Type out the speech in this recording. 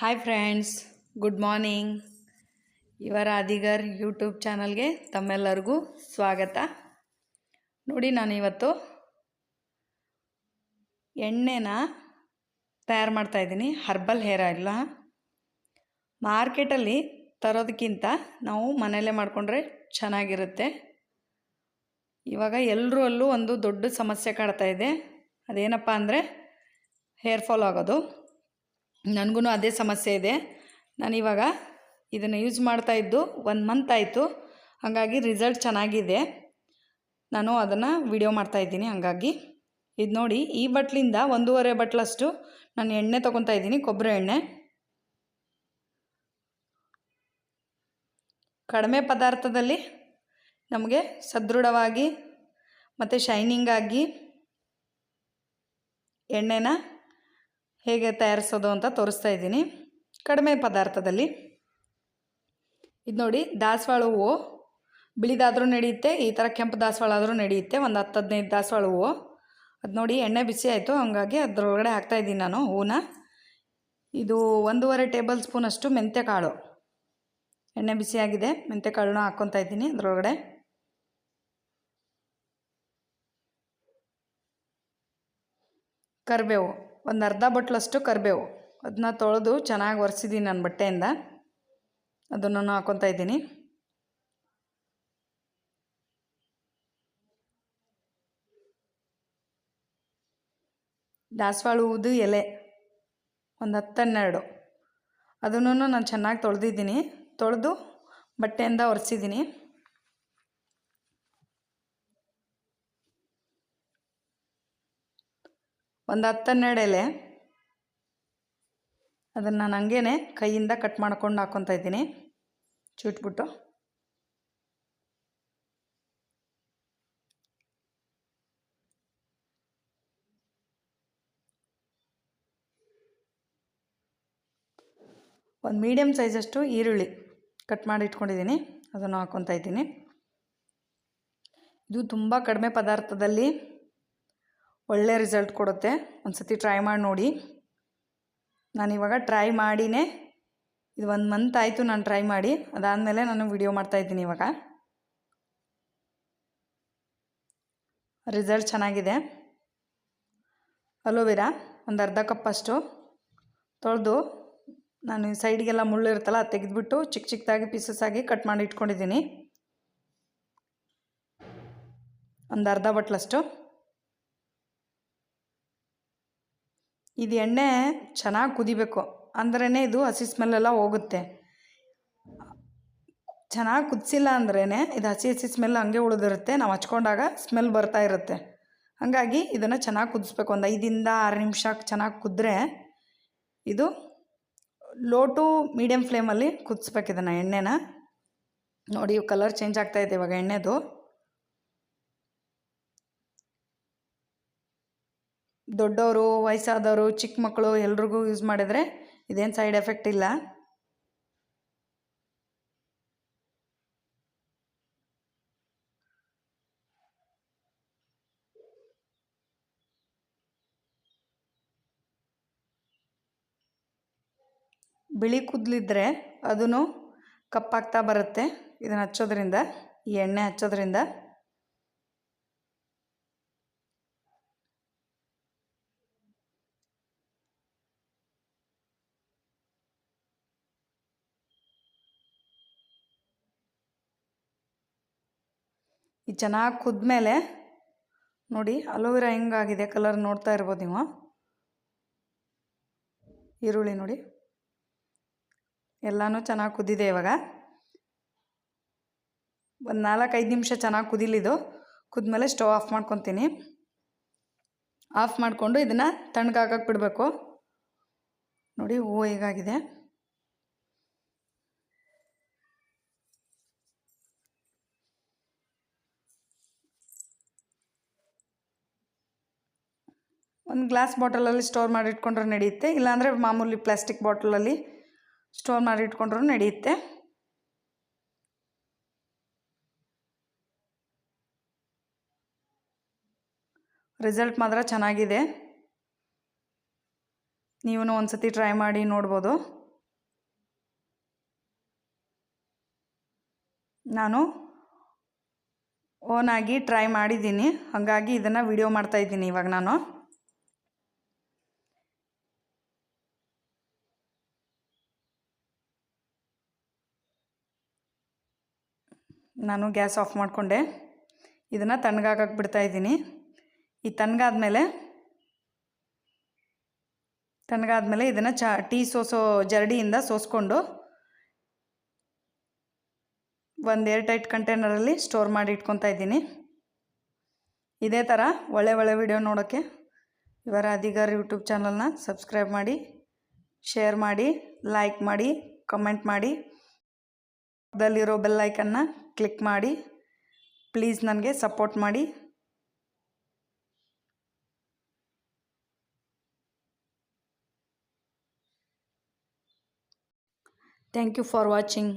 Hi friends good morning ಇವರ ಅದಿಗರ್ YouTube ಚಾನಲ್ಗೆ ತಮ್ಮೆಲ್ಲರಿಗೂ ಸ್ವಾಗತ. ನೋಡಿ ನಾನು ಇವತ್ತು ಎಣ್ಣೆನ ತಯಾರು ಮಾಡ್ತಾಯಿದ್ದೀನಿ ಹರ್ಬಲ್ ಹೇರ್ ಆಯಿಲ್ ಮಾರ್ಕೆಟಲ್ಲಿ ತರೋದಕ್ಕಿಂತ ನಾವು ಮನೆಯಲ್ಲೇ ಮಾಡಿಕೊಂಡ್ರೆ ಚೆನ್ನಾಗಿರುತ್ತೆ. ಇವಾಗ ಎಲ್ಲರೂ ಅಲ್ಲೂ ಒಂದು ದೊಡ್ಡ ಸಮಸ್ಯೆ ಕಾಡ್ತಾ ಇದೆ. ಅದೇನಪ್ಪ ಅಂದರೆ ಹೇರ್ ಫಾಲ್ ಆಗೋದು. ನನಗೂ ಅದೇ ಸಮಸ್ಯೆ ಇದೆ. ನಾನಿವಾಗ ಇದನ್ನು ಯೂಸ್ ಮಾಡ್ತಾ ಇದ್ದು ಒಂದು ಮಂತ್ ಆಯಿತು. ಹಾಗಾಗಿ ರಿಸಲ್ಟ್ ಚೆನ್ನಾಗಿದೆ. ನಾನು ಅದನ್ನು ವಿಡಿಯೋ ಮಾಡ್ತಾಯಿದ್ದೀನಿ ಹಾಗಾಗಿ. ಇದು ನೋಡಿ, ಈ ಬಟ್ಲಿಂದ ಒಂದೂವರೆ ಬಟ್ಲಷ್ಟು ನಾನು ಎಣ್ಣೆ ತೊಗೊತಾ ಇದ್ದೀನಿ ಕೊಬ್ಬರಿ ಎಣ್ಣೆ. ಕಡಿಮೆ ಪದಾರ್ಥದಲ್ಲಿ ನಮಗೆ ಸದೃಢವಾಗಿ ಮತ್ತು ಶೈನಿಂಗಾಗಿ ಎಣ್ಣೆನ ಹೇಗೆ ತಯಾರಿಸೋದು ಅಂತ ತೋರಿಸ್ತಾ ಇದ್ದೀನಿ. ಕಡಿಮೆ ಪದಾರ್ಥದಲ್ಲಿ. ಇದು ನೋಡಿ, ದಾಸವಾಳ ಹೂವು. ಬಿಳಿದಾದರೂ ನಡೆಯುತ್ತೆ, ಈ ಥರ ಕೆಂಪು ದಾಸವಾಳ ಆದರೂ ನಡೆಯುತ್ತೆ. ಒಂದು ಹತ್ತು ಹದಿನೈದು ದಾಸವಾಳ ಹೂವು. ಅದು ನೋಡಿ, ಎಣ್ಣೆ ಬಿಸಿ ಆಯಿತು, ಹಾಗಾಗಿ ಅದರೊಳಗಡೆ ಹಾಕ್ತಾಯಿದ್ದೀನಿ ನಾನು ಹೂವನ್ನ. ಇದು ಒಂದೂವರೆ ಟೇಬಲ್ ಸ್ಪೂನಷ್ಟು ಮೆಂತ್ಯ ಕಾಳು ಎಣ್ಣೆ ಬಿಸಿಯಾಗಿದೆ ಮೆಂತ್ಯ ಕಾಳನ್ನ ಹಾಕ್ಕೊತಾ ಇದ್ದೀನಿ ಅದರೊಳಗಡೆ. ಕರಿಬೇವು. ಒಂದು ಅರ್ಧ ಬಟ್ಲಷ್ಟು ಕರಿಬೇವು. ಅದನ್ನ ತೊಳೆದು ಚೆನ್ನಾಗಿ ಒರೆಸಿದ್ದೀನಿ ನಾನು ಬಟ್ಟೆಯಿಂದ. ಅದನ್ನು ಹಾಕ್ಕೊತಾ ಇದ್ದೀನಿ. ದಾಸವಾಳ ಹೂದು ಎಲೆ, ಒಂದು ಹತ್ತನ್ನೆರಡು. ಅದನ್ನು ನಾನು ಚೆನ್ನಾಗಿ ತೊಳೆದಿದ್ದೀನಿ. ತೊಳೆದು ಬಟ್ಟೆಯಿಂದ ಒರೆಸಿದ್ದೀನಿ ಒಂದು ಹತ್ತನ್ನೆರಡು ಎಲೆ ಅದನ್ನು ನಾನು ಹಂಗೇ ಕೈಯಿಂದ ಕಟ್ ಮಾಡ್ಕೊಂಡು ಹಾಕ್ಕೊತಾ ಇದ್ದೀನಿ. ಚುಟ್ಬಿಟ್ಟು. ಒಂದು ಮೀಡಿಯಮ್ ಸೈಜಷ್ಟು ಈರುಳ್ಳಿ ಕಟ್ ಮಾಡಿ ಇಟ್ಕೊಂಡಿದ್ದೀನಿ. ಅದನ್ನು ಹಾಕ್ಕೊತಾ ಇದ್ದೀನಿ. ಇದು ತುಂಬ ಕಡಿಮೆ ಪದಾರ್ಥದಲ್ಲಿ ಒಳ್ಳೆ ರಿಸಲ್ಟ್ ಕೊಡುತ್ತೆ. ಒಂದು ಸತಿ ಟ್ರೈ ಮಾಡಿ ನೋಡಿ. ನಾನಿವಾಗ ಟ್ರೈ ಮಾಡಿನೇ ಇದು ಒಂದು ಮಂತ್ ಆಯಿತು ನಾನು ಟ್ರೈ ಮಾಡಿ. ಅದಾದಮೇಲೆ ನಾನು ವಿಡಿಯೋ ಮಾಡ್ತಾಯಿದ್ದೀನಿ ಇವಾಗ. ರಿಸಲ್ಟ್ ಚೆನ್ನಾಗಿದೆ. ಅಲೋವೆರಾ ಒಂದು ಅರ್ಧ ಕಪ್ ಅಷ್ಟು. ತೊಳೆದು ನಾನು ಸೈಡ್ಗೆಲ್ಲ ಮುಳ್ಳು ಇರುತ್ತಲ್ಲ, ಅದು ತೆಗೆದುಬಿಟ್ಟು ಚಿಕ್ಕ ಚಿಕ್ಕದಾಗಿ ಪೀಸಸ್ ಆಗಿ ಕಟ್ ಮಾಡಿ ಇಟ್ಕೊಂಡಿದ್ದೀನಿ. ಒಂದು ಅರ್ಧ ಬಟ್ಲಷ್ಟು ಇದು ಎಣ್ಣೆ ಚೆನ್ನಾಗಿ ಕುದಿಬೇಕು. ಅಂದ್ರೇ ಇದು ಹಸಿ ಸ್ಮೆಲ್ಲೆಲ್ಲ ಹೋಗುತ್ತೆ. ಚೆನ್ನಾಗಿ ಕುದಿಸಿಲ್ಲ ಅಂದ್ರೇ ಇದು ಹಸಿ ಹಸಿ ಸ್ಮೆಲ್ ಹಂಗೆ ಉಳಿದಿರುತ್ತೆ. ನಾವು ಹಚ್ಕೊಂಡಾಗ ಸ್ಮೆಲ್ ಬರ್ತಾ ಇರುತ್ತೆ. ಹಾಗಾಗಿ ಇದನ್ನು ಚೆನ್ನಾಗಿ ಕುದಿಸ್ಬೇಕು. ಒಂದು ಐದಿಂದ ಆರು ನಿಮಿಷ ಚೆನ್ನಾಗಿ ಕುದ್ರೆ ಇದು ಲೋ ಟು ಮೀಡಿಯಮ್ ಫ್ಲೇಮಲ್ಲಿ ಕುದಿಸ್ಬೇಕು ಇದನ್ನು ಎಣ್ಣೆನ. ನೋಡಿ, ಕಲರ್ ಚೇಂಜ್ ಆಗ್ತಾಯಿದೆ ಇವಾಗ ಎಣ್ಣೆದು. ದೊಡ್ಡವರು, ವಯಸ್ಸಾದವರು, ಚಿಕ್ಕ ಮಕ್ಕಳು ಎಲ್ರಿಗೂ ಯೂಸ್ ಮಾಡಿದರೆ ಇದೇನು ಸೈಡ್ ಎಫೆಕ್ಟ್ ಇಲ್ಲ. ಬಿಳಿ ಕೂದಲಿದ್ದರೆ ಅದೂ ಕಪ್ಪಾಗ್ತಾ ಬರುತ್ತೆ. ಇದನ್ನು ಹಚ್ಚೋದ್ರಿಂದ, ಈ ಎಣ್ಣೆ ಹಚ್ಚೋದ್ರಿಂದ. ಇದು ಚೆನ್ನಾಗಿ ಕುದ್ಮೇಲೆ ನೋಡಿ ಅಲೋವೆರಾ ಹೆಂಗಾಗಿದೆ ಕಲರ್ ನೋಡ್ತಾ ಇರ್ಬೋದು ನೀವು. ಈರುಳ್ಳಿ ನೋಡಿ. ಎಲ್ಲನೂ ಚೆನ್ನಾಗಿ ಕುದ್ದಿದೆ ಇವಾಗ. ಒಂದು ನಾಲ್ಕೈದು ನಿಮಿಷ ಚೆನ್ನಾಗಿ ಕುದಿಲಿದು ಕುದ್ಮೇಲೆ ಸ್ಟವ್ ಆಫ್ ಮಾಡ್ಕೊತೀನಿ. ಆಫ್ ಮಾಡಿಕೊಂಡು ಇದನ್ನು ತಣ್ಣಗಾಗಕ್ಕೆ ಬಿಡಬೇಕು ನೋಡಿ ಹೂವು ಹೇಗಾಗಿದೆ. ಒಂದು ಗ್ಲಾಸ್ ಬಾಟಲಲ್ಲಿ ಸ್ಟೋರ್ ಮಾಡಿಟ್ಕೊಂಡ್ರೂ ನಡೆಯುತ್ತೆ. ಇಲ್ಲಾಂದರೆ ಮಾಮೂಲಿ ಪ್ಲಾಸ್ಟಿಕ್ ಬಾಟಲಲ್ಲಿ ಸ್ಟೋರ್ ಮಾಡಿ ಮಾಡಿಟ್ಕೊಂಡ್ರೂ ನಡೆಯುತ್ತೆ. ರಿಸಲ್ಟ್ ಮಾತ್ರ ಚೆನ್ನಾಗಿದೆ. ನೀವು ಒಂದು ಸತಿ ಟ್ರೈ ಮಾಡಿ ನೋಡ್ಬೋದು. ನಾನು ಓನಾಗಿ ಟ್ರೈ ಮಾಡಿದ್ದೀನಿ. ಹಾಗಾಗಿ ಇದನ್ನು ವಿಡಿಯೋ ಮಾಡ್ತಾಯಿದ್ದೀನಿ ಇವಾಗ ನಾನು. ನಾನು ಗ್ಯಾಸ್ ಆಫ್ ಮಾಡಿಕೊಂಡೆ. ಇದನ್ನು ತಣ್ಣಗಾಗಕ್ಕೆ ಬಿಡ್ತಾಯಿದ್ದೀನಿ ಈ ತಣ್ಣಗಾದ್ಮೇಲೆ ತಣ್ಣಗಾದ್ಮೇಲೆ ಇದನ್ನು ಚ, ಟೀ ಸೋಸೋ ಜರಡಿಯಿಂದ ಸೋಸ್ಕೊಂಡು ಒಂದು ಏರ್ ಟೈಟ್ ಕಂಟೈನರಲ್ಲಿ ಸ್ಟೋರ್ ಮಾಡಿ ಇಟ್ಕೊತಾ ಇದ್ದೀನಿ. ಇದೇ ಥರ ಒಳ್ಳೆ ಒಳ್ಳೆ ವಿಡಿಯೋ ನೋಡೋಕ್ಕೆ ಇವರ ಅಧಿಗಾರ ಯೂಟ್ಯೂಬ್ ಚಾನಲ್ನ ಸಬ್ಸ್ಕ್ರೈಬ್ ಮಾಡಿ ಶೇರ್ ಮಾಡಿ ಲೈಕ್ ಮಾಡಿ ಕಮೆಂಟ್ ಮಾಡಿ. ಪಕ್ಕದಲ್ಲಿರೋ ಬೆಲ್ ಐಕನ್ನ ಕ್ಲಿಕ್ ಮಾಡಿ ಪ್ಲೀಸ್ ನನಗೆ ಸಪೋರ್ಟ್ ಮಾಡಿ. Thank you for watching